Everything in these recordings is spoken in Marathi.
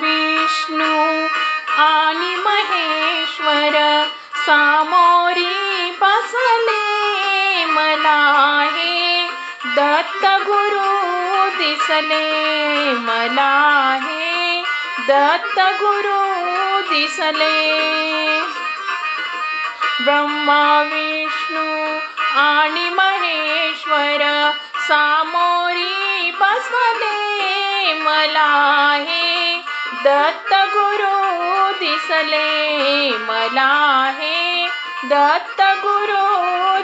विष्णू आणि महेश्वर सामोरी बसले मला हे दत्त गुरु दिसले मला हे दत्त गुरु दिसले। ब्रह्मा विष्णू आणि महेश्वर सामोरी बसले मला हे दत्त गुरु दिसले मला हे दत्त गुरु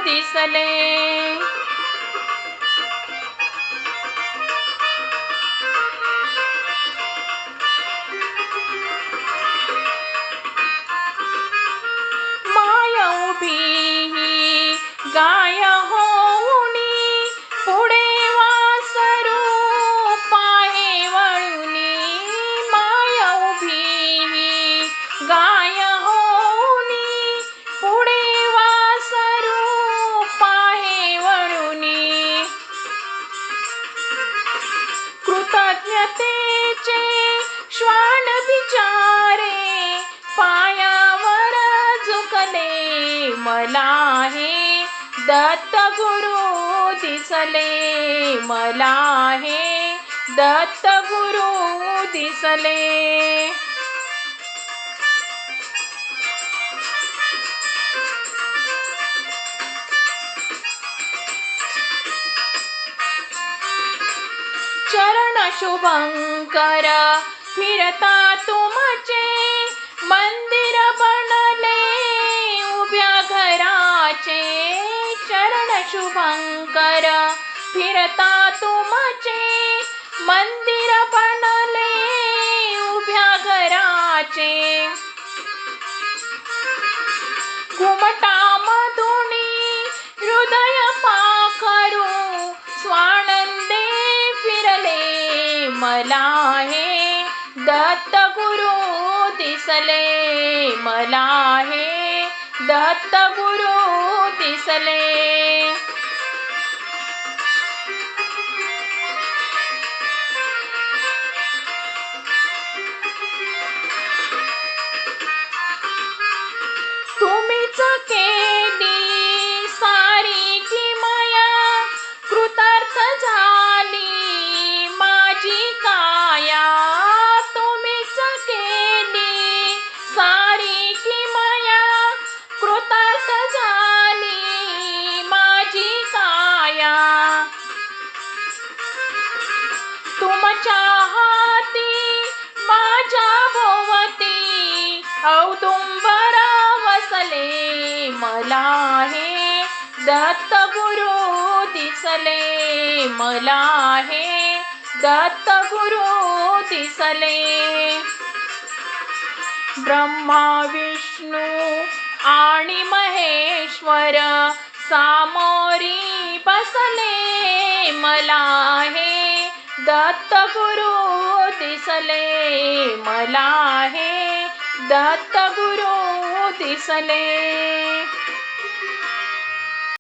दिसले. कृतज्ञतेचे श्वान विचारे पायावर झुकले. मला हे दत्त गुरु दिसले. मला हे दत्त गुरु दिसले. शुभंकर फिरता तुमचे मंदिर बनले उभ्या घराचे चरण शुभंकर फिरता तुमचे मंदिर बनले उभ्या घराचे. घुमटा मला हे दत्त गुरु दिसले मला हे दत्त गुरु दिसले माया. तुमच्या हाती माझ्या भोवती औदुंबर वसले. मला हे दत्त गुरु दिसले. मला हे दत्त गुरु दिसले. ब्रह्मा विष्णू आणि महेश्वर सामोरी दत्तगुरु दिसले मला हे दत्तगुरु दिसले.